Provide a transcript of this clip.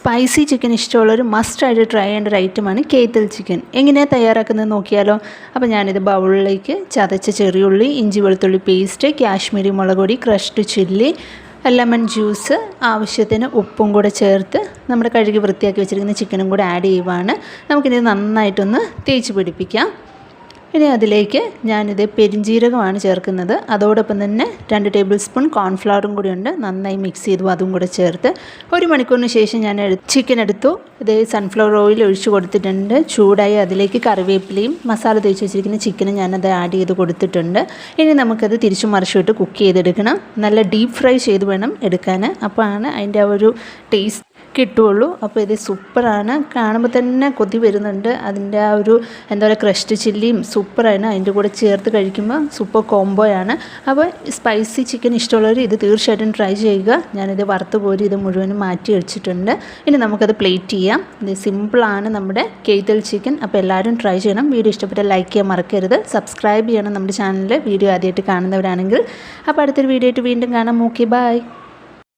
Spicy chicken ഇഷ്ടമുള്ള ഒരു must മസ്റ്റായിട്ട് ട്രൈ ചെയ്യേണ്ട ഒരു ഐറ്റമാണ് കേത്തൽ ചിക്കൻ എങ്ങനെയാണ് തയ്യാറാക്കുന്നത് നോക്കിയാലോ? അപ്പോൾ ഞാനിത് ബൗളിലേക്ക് ചതച്ച ചെറിയുള്ളി ഇഞ്ചി വെളുത്തുള്ളി പേസ്റ്റ് കാശ്മീരി മുളക് പൊടി ക്രഷ്ഡ് ചില്ലി ലെമൺ ജ്യൂസ് ആവശ്യത്തിന് ഉപ്പും കൂടെ ചേർത്ത് നമ്മുടെ കഴുകി വൃത്തിയാക്കി വെച്ചിരിക്കുന്ന ചിക്കനും കൂടെ ആഡ് ചെയ്യുവാണ്. നമുക്കിത് നന്നായിട്ടൊന്ന് തേച്ച് പിടിപ്പിക്കാം. ഇനി അതിലേക്ക് ഞാനിത് പെരിഞ്ജീരകമാണ് ചേർക്കുന്നത്. അതോടൊപ്പം തന്നെ രണ്ട് ടേബിൾ സ്പൂൺ കോൺഫ്ലവറും കൂടി ഉണ്ട്. നന്നായി മിക്സ് ചെയ്തു. അതും കൂടെ ചേർത്ത് ഒരു മണിക്കൂറിന് ശേഷം ഞാൻ ചിക്കൻ എടുത്തു. ഇത് സൺഫ്ലവർ ഓയിൽ ഒഴിച്ച് കൊടുത്തിട്ടുണ്ട്. ചൂടായി അതിലേക്ക് കറിവേപ്പിലയും മസാല തേച്ച് വെച്ചിരിക്കുന്ന ചിക്കനും ഞാനത് ആഡ് ചെയ്ത് കൊടുത്തിട്ടുണ്ട്. ഇനി നമുക്കത് തിരിച്ചു മറിച്ചിട്ട് കുക്ക് ചെയ്തെടുക്കണം. നല്ല ഡീപ്പ് ഫ്രൈ ചെയ്ത് വേണം എടുക്കാൻ അപ്പോഴാണ് അതിന്റെ ആ ഒരു ടേസ്റ്റ് കിട്ടുകയുള്ളൂ അപ്പോൾ ഇത് സൂപ്പറാണ്. കാണുമ്പോൾ തന്നെ കൊതി വരുന്നുണ്ട്. അതിന്റെ ആ ഒരു എന്താ പറയുക ക്രഷ്ഡ് ചില്ലിയും സൂപ്പറാണ്. അതിന്റെ കൂടെ ചേർത്ത് കഴിക്കുമ്പോൾ സൂപ്പർ കോംബോയാണ്. അപ്പോൾ സ്പൈസി ചിക്കൻ ഇഷ്ടമുള്ളവർ ഇത് തീർച്ചയായിട്ടും ട്രൈ ചെയ്യുക. ഞാനിത് വറുത്ത് പോരി ഇത് മുഴുവനും മാറ്റി വെച്ചിട്ടുണ്ട്. ഇനി നമുക്കത് പ്ലേറ്റ് ചെയ്യാം. ഇത് സിമ്പിളാണ് നമ്മുടെ കേത്തൽ ചിക്കൻ. അപ്പോൾ എല്ലാവരും ട്രൈ ചെയ്യണം. വീഡിയോ ഇഷ്ടപ്പെട്ട ലൈക്ക് ചെയ്യാൻ മറക്കരുത്. സബ്സ്ക്രൈബ് ചെയ്യണം നമ്മുടെ ചാനലിൽ. വീഡിയോ ആദ്യമായിട്ട് കാണുന്നവരാണെങ്കിൽ. അപ്പോൾ അടുത്തൊരു വീഡിയോ ആയിട്ട് വീണ്ടും കാണാം. Okay bye.